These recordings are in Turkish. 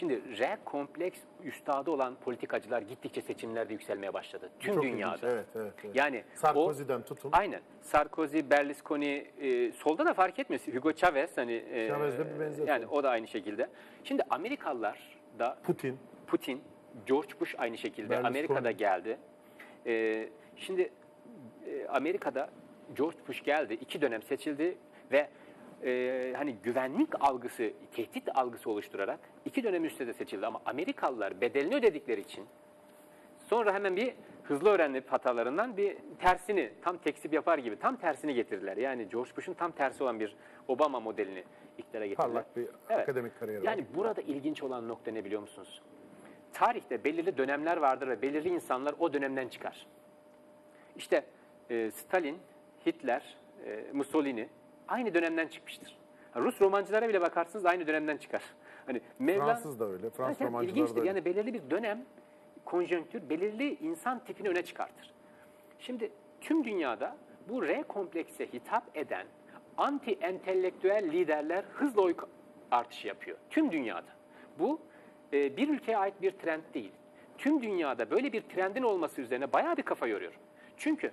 Şimdi R kompleks üstadı olan politikacılar gittikçe seçimlerde yükselmeye başladı. Tüm Çok dünyada. ilginç, Evet, evet, evet. Yani Sarkozy'den tutun. Aynen. Sarkozy, Berlusconi, e, solda da fark etmiyor. Hugo Chavez hani e, Chavez'de bir benzetme. yani o da aynı şekilde. Şimdi Amerikalılar da Putin. Putin, George Bush aynı şekilde Berlusconi. Amerika'da geldi. E, şimdi e, Amerika'da George Bush geldi, iki dönem seçildi ve e, hani güvenlik algısı, tehdit algısı oluşturarak iki dönem üstte de seçildi. Ama Amerikalılar bedelini ödedikleri için Sonra hemen bir hızlı öğrenip hatalarından bir tersini, tam tekzip yapar gibi tam tersini getirdiler. Yani George Bush'un tam tersi olan bir Obama modelini iktidara getirdiler. Parlak bir Evet. akademik kariyer Yani var. burada ilginç olan nokta ne biliyor musunuz? Tarihte belirli dönemler vardır ve belirli insanlar o dönemden çıkar. İşte e, Stalin, Hitler, e, Mussolini aynı dönemden çıkmıştır. Rus romancılara bile bakarsınız aynı dönemden çıkar. Hani Mevla- Fransız da öyle. Fransız evet, romancılar ilginçtir. da öyle. Yani belirli bir dönem, konjonktür, belirli insan tipini öne çıkartır. Şimdi tüm dünyada bu R komplekse hitap eden anti-entelektüel liderler hızla oy artışı yapıyor. Tüm dünyada. Bu e, bir ülkeye ait bir trend değil. Tüm dünyada böyle bir trendin olması üzerine bayağı bir kafa yoruyorum. Çünkü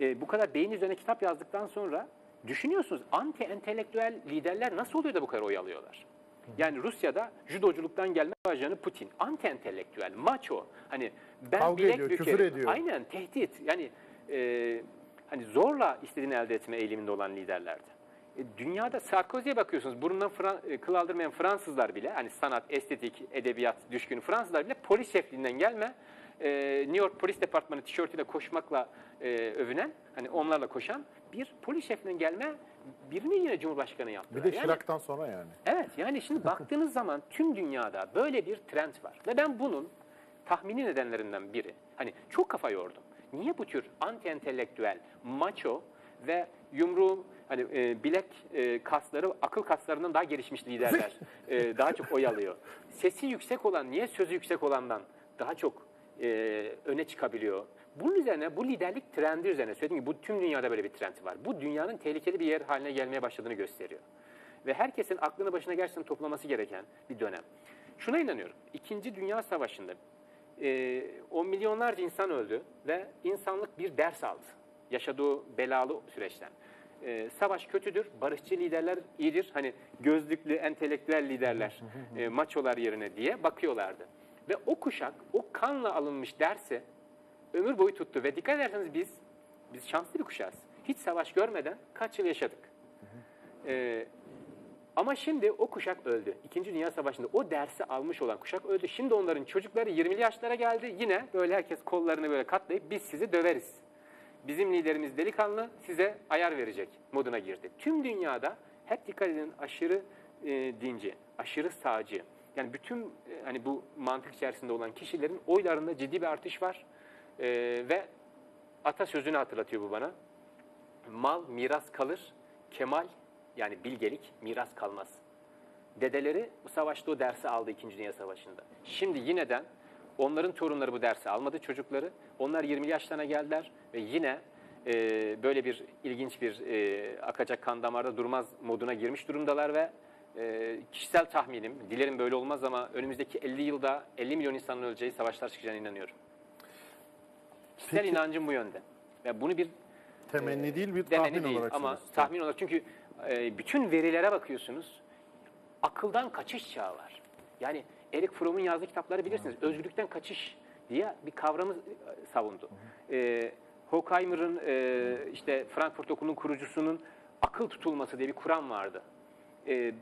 e, bu kadar beyin üzerine kitap yazdıktan sonra düşünüyorsunuz anti-entelektüel liderler nasıl oluyor da bu kadar oy alıyorlar? Yani Rusya'da judoculuktan gelme ajanı Putin. Anti-entelektüel, macho. Hani ben Kavga bilek ediyor, bükerim. küfür ediyor. Aynen tehdit. Yani e, hani zorla istediğini elde etme eğiliminde olan liderlerdi. E, dünyada Sarkozy'ye bakıyorsunuz. Burundan Fran- e, kıl aldırmayan Fransızlar bile hani sanat, estetik, edebiyat düşkün Fransızlar bile polis şefliğinden gelme e, New York Polis Departmanı tişörtüyle koşmakla e, övünen hani onlarla koşan bir polis şefinden gelme birini yine Cumhurbaşkanı yaptı. Bir de Şirak'tan sonra yani. Evet yani şimdi baktığınız zaman tüm dünyada böyle bir trend var. Ve ben bunun tahmini nedenlerinden biri. Hani çok kafa yordum. Niye bu tür anti-entelektüel, macho ve yumruğu hani e, bilek e, kasları akıl kaslarından daha gelişmiş liderler e, daha çok oy alıyor. Sesi yüksek olan niye sözü yüksek olandan daha çok e, öne çıkabiliyor? Bunun üzerine bu liderlik trendi üzerine söylediğim gibi bu tüm dünyada böyle bir trend var. Bu dünyanın tehlikeli bir yer haline gelmeye başladığını gösteriyor ve herkesin aklını başına gerçekten toplaması gereken bir dönem. Şuna inanıyorum. İkinci Dünya Savaşı'nda e, on milyonlarca insan öldü ve insanlık bir ders aldı. Yaşadığı belalı süreçten. E, savaş kötüdür, barışçı liderler iyidir. Hani gözlüklü, entelektüel liderler, e, maçolar yerine diye bakıyorlardı. Ve o kuşak, o kanla alınmış dersi ömür boyu tuttu. Ve dikkat ederseniz biz, biz şanslı bir kuşağız. Hiç savaş görmeden kaç yıl yaşadık. E, ama şimdi o kuşak öldü. İkinci Dünya Savaşı'nda o dersi almış olan kuşak öldü. Şimdi onların çocukları 20'li yaşlara geldi. Yine böyle herkes kollarını böyle katlayıp biz sizi döveriz. Bizim liderimiz delikanlı size ayar verecek moduna girdi. Tüm dünyada hep dikkat edin aşırı e, dinci, aşırı sağcı. Yani bütün e, hani bu mantık içerisinde olan kişilerin oylarında ciddi bir artış var. E, ve atasözünü hatırlatıyor bu bana. Mal miras kalır, kemal yani bilgelik miras kalmaz. Dedeleri bu savaşta o dersi aldı 2. Dünya Savaşı'nda. Şimdi yineden onların torunları bu dersi almadı çocukları. Onlar 20 yaşlarına geldiler ve yine e, böyle bir ilginç bir e, akacak kan damarda durmaz moduna girmiş durumdalar ve e, kişisel tahminim, dilerim böyle olmaz ama önümüzdeki 50 yılda 50 milyon insanın öleceği savaşlar çıkacağına inanıyorum. Kişisel Peki- inancım bu yönde. Ve bunu bir Temenni değil bir tahmin değil olarak ama söylüyorsun. tahmin olarak çünkü e, bütün verilere bakıyorsunuz akıldan kaçış çağı var. Yani Eric Fromm'un yazdığı kitapları bilirsiniz. Özgürlükten kaçış diye bir kavramı e, savundu. E, Horkheimer'ın e, işte Frankfurt Okulu'nun kurucusunun akıl tutulması diye bir kuram vardı. E,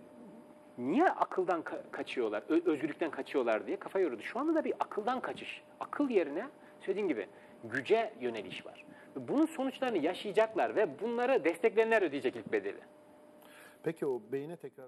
niye akıldan ka- kaçıyorlar, özgürlükten kaçıyorlar diye kafa yoruldu. Şu anda da bir akıldan kaçış. Akıl yerine söylediğim gibi güce yöneliş var. Bunun sonuçlarını yaşayacaklar ve bunları destekleyenler ödeyecek ilk bedeli. Peki o beyine tekrar